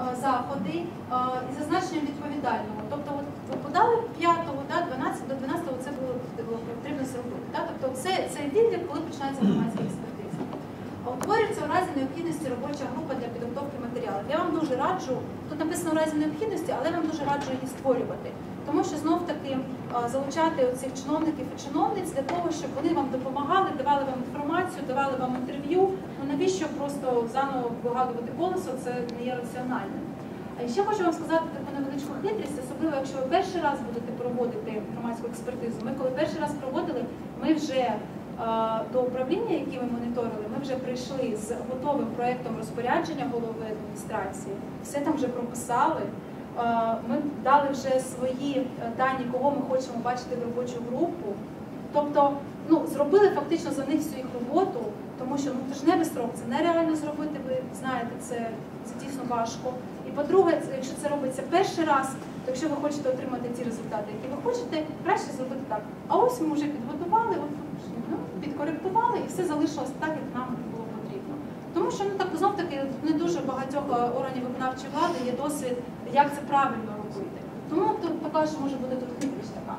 е, заходи е, і зазначенням відповідального. Тобто, ви подали 5-го, да, 12 до 12-го це було, потрібно зробити. Да? Тобто це, це відлік, коли починається громадська експертиза. Утворюється у разі необхідності робоча група для підготовки матеріалів. Я вам дуже раджу, тут написано в разі необхідності, але я вам дуже раджу її створювати. Тому що знов таки залучати цих чиновників і чиновниць для того, щоб вони вам допомагали, давали вам інформацію, давали вам інтерв'ю. Ну навіщо просто заново вигадувати колесо, це не є раціональним. Ще хочу вам сказати таку невеличку хитрість, особливо якщо ви перший раз будете проводити громадську експертизу. Ми коли перший раз проводили, ми вже до управління, яке ми моніторили, ми вже прийшли з готовим проєктом розпорядження голови адміністрації. Все там вже прописали. Е, Ми дали вже свої е, дані, кого ми хочемо бачити в робочу групу. Тобто, ну зробили фактично за них всю їх роботу, тому що ну тижневий срок це нереально зробити. Ви знаєте, це, це дійсно важко. І по-друге, якщо це робиться перший раз, то якщо ви хочете отримати ті результати, які ви хочете, краще зробити так. А ось ми вже підготували, от ну, підкоректували, і все залишилось так, як нам було потрібно. Тому що ну так знов таки не багатьох е, органів виконавчої влади є досвід, як це правильно робити. Тому тут така ж може бути тут хитрість така.